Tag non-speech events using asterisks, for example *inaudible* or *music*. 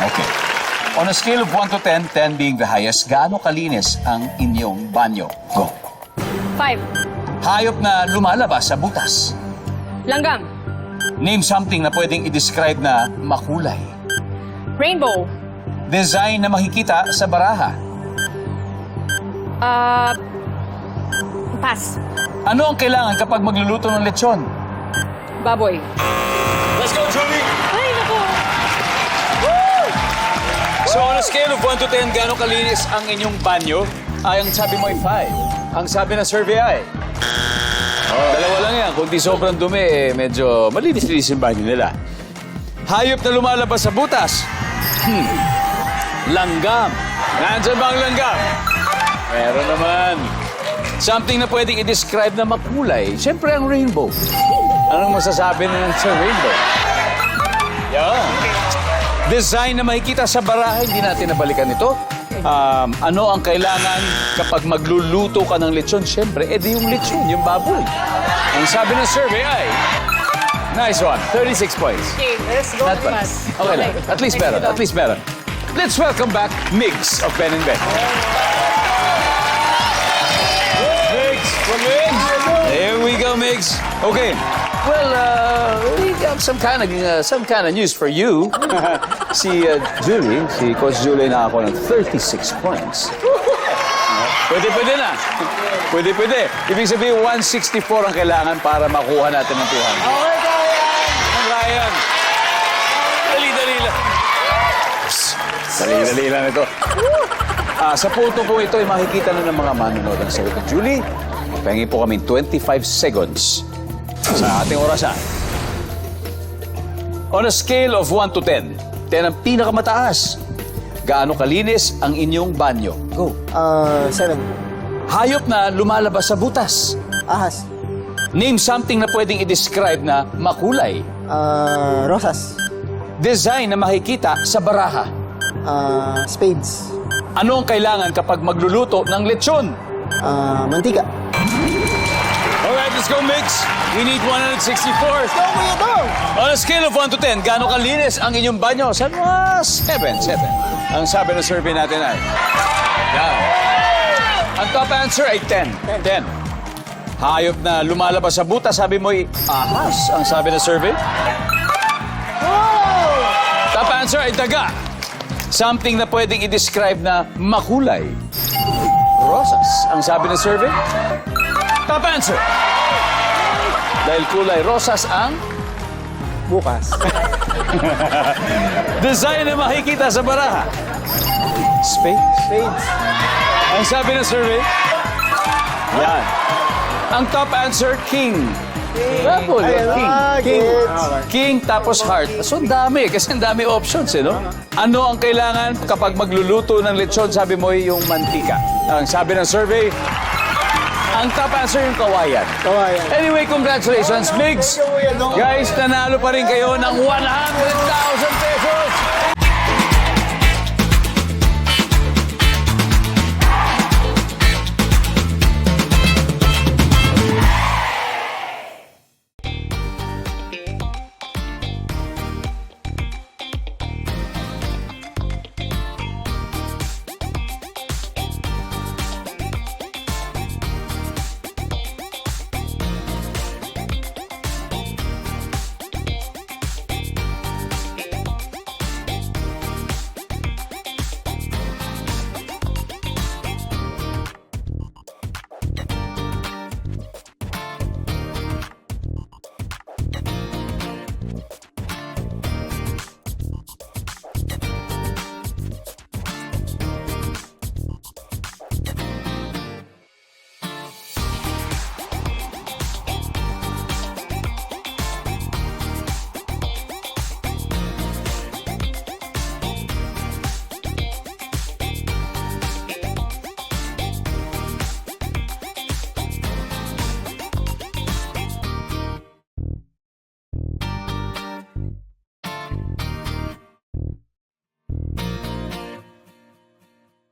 Okay. On a scale of 1 to 10, 10 being the highest, gaano kalinis ang inyong banyo? Go. Five. Hayop na lumalabas sa butas. Langgam. Name something na pwedeng i-describe na makulay. Rainbow. Design na makikita sa baraha. Uh, pass. Ano ang kailangan kapag magluluto ng lechon? Baboy. Let's go, Julie! Ay, naku. So on a scale of 1 to 10, gaano kalinis ang inyong banyo? Ay, ang sabi mo ay 5. Ang sabi ng survey ay... Dalawa lang yan. Kung di sobrang dumi, eh, medyo malinis-linis yung banyo nila. Hayop na lumalabas sa butas. Hmm. Langgam. Nandyan ba ang langgam? Meron naman. Something na pwedeng i-describe na makulay. Siyempre ang rainbow. Anong masasabi na sa rainbow? Yan. Design na makikita sa baraha, hindi natin nabalikan ito. Um, ano ang kailangan kapag magluluto ka ng lechon? Siyempre, edi yung lechon, yung baboy. Ang sabi ng survey ay... Nice one. 36 points. Okay, let's go. Not bad. Okay lang. At least meron. At least meron. Let's welcome back Migs of Ben and Ben. Migs, come in. There we go, Migs. Okay. Well, uh, we have some kind of uh, some kind of news for you. *laughs* si uh, Julie, si Coach Julie na ako ng 36 points. Pwede, pwede na. Pwede, pwede. Ibig sabihin, 164 ang kailangan para makuha natin ng 200. Okay, Ryan! Ryan! Dali-dali lang. Dali-dali lang ito. Ah, sa punto po ito ay makikita na ng mga manonood ang sagot ni Julie. Pahingi po kami 25 seconds sa ating orasan. On a scale of 1 to 10, 10 ang pinakamataas. Gaano kalinis ang inyong banyo? Go. Ah, seven. Hayop na lumalabas sa butas. Ahas. Name something na pwedeng i-describe na makulay. Ah, rosas. Design na makikita sa baraha. Ah, spades. Ano ang kailangan kapag magluluto ng lechon? Ah, mantika. Let's go, Mix. We need 164. Go, Kuya Dong! On a scale of 1 to 10, gaano kalinis ang inyong banyo? Sabi mo, 7, 7. Ang sabi ng survey natin ay... Yan. Ang top answer ay 10. 10. Hayop na lumalabas sa buta, sabi mo ay ahas. Ang sabi ng survey. Top answer ay daga. Something na pwedeng i-describe na makulay. Rosas. Ang sabi ng survey. Top answer. Dahil kulay rosas ang Bukas. *laughs* design na makikita sa baraha. Spade. Spades. Ang sabi ng survey. Yan. Ang top answer, king. Bravo, king. Ah, King. King tapos heart. So, ang dami. Kasi ang dami options, eh, no? Ano ang kailangan kapag magluluto ng lechon? Sabi mo yung mantika. Ang sabi ng survey, ang top answer yung kawayan. Kawayan. Anyway, congratulations, Migs. Guys, nanalo pa rin kayo ng 100,000 pesos.